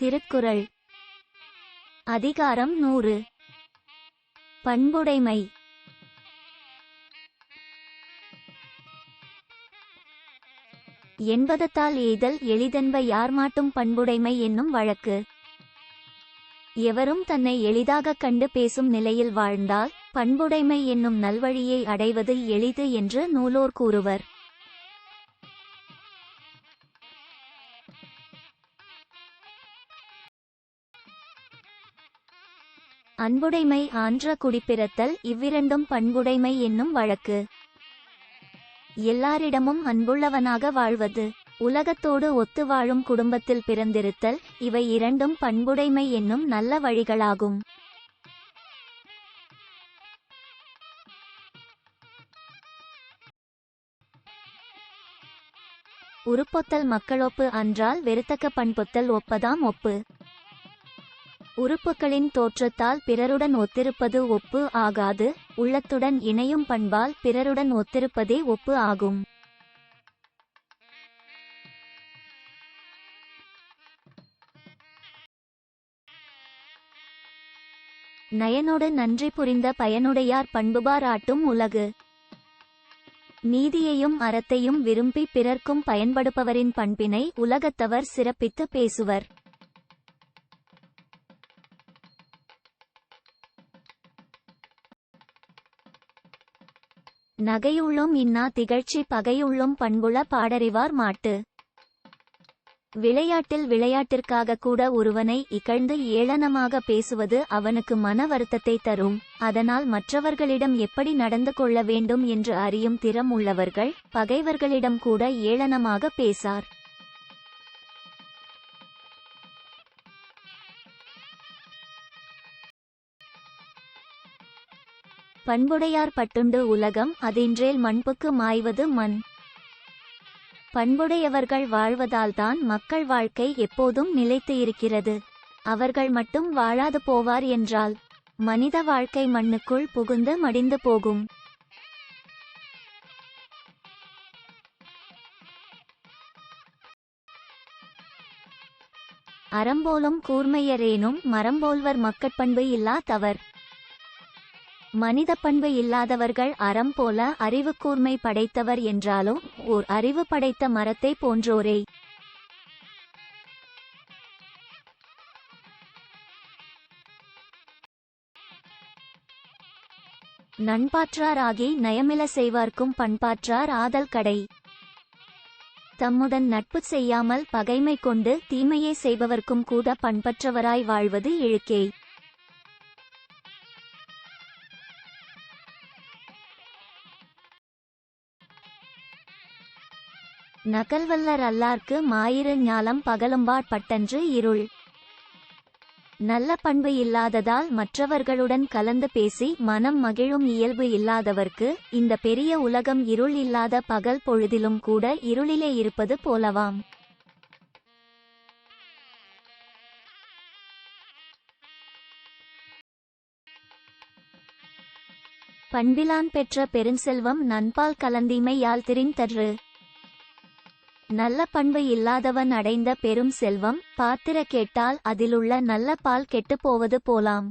திருக்குறள். அதிகாரம் நூறு. பண்புடைமை. என்பதத்தால் எய்தல் எளிதென்ப யார்மாட்டும் பண்புடைமை என்னும் வழக்கு. எவரும் தன்னை எளிதாகக் கண்டு பேசும் நிலையில் வாழ்ந்தால் பண்புடைமை என்னும் நல்வழியை அடைவது எளிது என்று நூலோர் கூறுவர். அன்புடைமை ஆன்ற குடிப்பிறத்தல் இவ்விரண்டும் பண்புடைமை என்னும் வழக்கு. எல்லாரிடமும் அன்புள்ளவனாக வாழ்வது உலகத்தோடு ஒத்து வாழும் குடும்பத்தில் பிறந்திருத்தல் இவை இரண்டும் பண்புடைமை என்னும் நல்ல வழிகளாகும். உருப்பொத்தல் மக்களொப்பு அன்றால் வெறுத்தக்க பண்பொத்தல் ஒப்பதாம் ஒப்பு. உறுப்புகளின் தோற்றத்தால் பிறருடன் ஒத்திருப்பது ஒப்பு ஆகாது உள்ளத்துடன் இணையும் பண்பால் பிறருடன் ஒத்திருப்பதே ஒப்பு ஆகும். நயனோடு நன்றி புரிந்த பயனுடையார் பண்புபாராட்டும் உலகு. நீதியையும் அறத்தையும் விரும்பி பிறர்க்கும் பயன்படுபவரின் பண்பினை உலகத்தவர் சிறப்பித்து பேசுவர். நகையுள்ளும் இன்னா திகழ்ச்சி பகையுள்ளும் பண்புள பாடறிவார் மாட்டு. விளையாட்டில் விளையாட்டிற்காக கூட ஒருவனை இகழ்ந்து ஏளனமாக பேசுவது அவனுக்கு மன வருத்தத்தை தரும். அதனால் மற்றவர்களிடம் எப்படி நடந்து கொள்ள வேண்டும் என்று அறியும் திறம் உள்ளவர்கள் பகைவர்களிடம் கூட ஏளனமாக பேசார். பண்புடையார் பட்டுண்டு உலகம் அதின்றேல் மண்புக்கு மாய்வது மண். பண்புடையவர்கள் வாழ்வதால்தான் மக்கள் வாழ்க்கை எப்போதும் நிலைத்து இருக்கிறது. அவர்கள் மட்டும் வாழாது போவார் என்றால் மனித வாழ்க்கை மண்ணுக்குள் புகுந்து மடிந்து போகும். அறம்போலும் கூர்மையரேனும் மரம்போல்வர் மக்கட்பண்பு இல்லா தவர். மனித பண்பு இல்லாதவர்கள் அறம் போல அறிவு கூர்மை படைத்தவர் என்றாலும் ஓர் அறிவு படைத்த மரத்தை போன்றோரே. நண்பாற்றாராகி நயமில செய்வார்க்கும் பண்பாற்றார் ஆதல் கடை. தம்முடன் நட்பு செய்யாமல் பகைமை கொண்டு தீமையே செய்பவர்க்கும் கூட பண்பற்றவராய் வாழ்வது இழுக்கே நகல்வல்லர் அல்லார்க்கு மாயிரு ஞாலம் பகலும்பாட் பட்டன்று இருள். நல்ல பண்பு இல்லாததால் மற்றவர்களுடன் கலந்து பேசி மனம் மகிழும் இயல்பு இல்லாதவர்க்கு இந்த பெரிய உலகம் இருள் இல்லாத பகல் பொழுதிலும் கூட இருளிலே இருப்பது போலவாம். பண்பிலான் பெற்ற பெருஞ்செல்வம் நண்பால் கலந்தீமையால் திரிந்தற்று நல்ல பண்பு இல்லாதவன் அடைந்த பெரும் செல்வம். பாத்திர கேட்டால் அதிலுள்ள நல்ல பால் கெட்டுப் போவது போலாம்.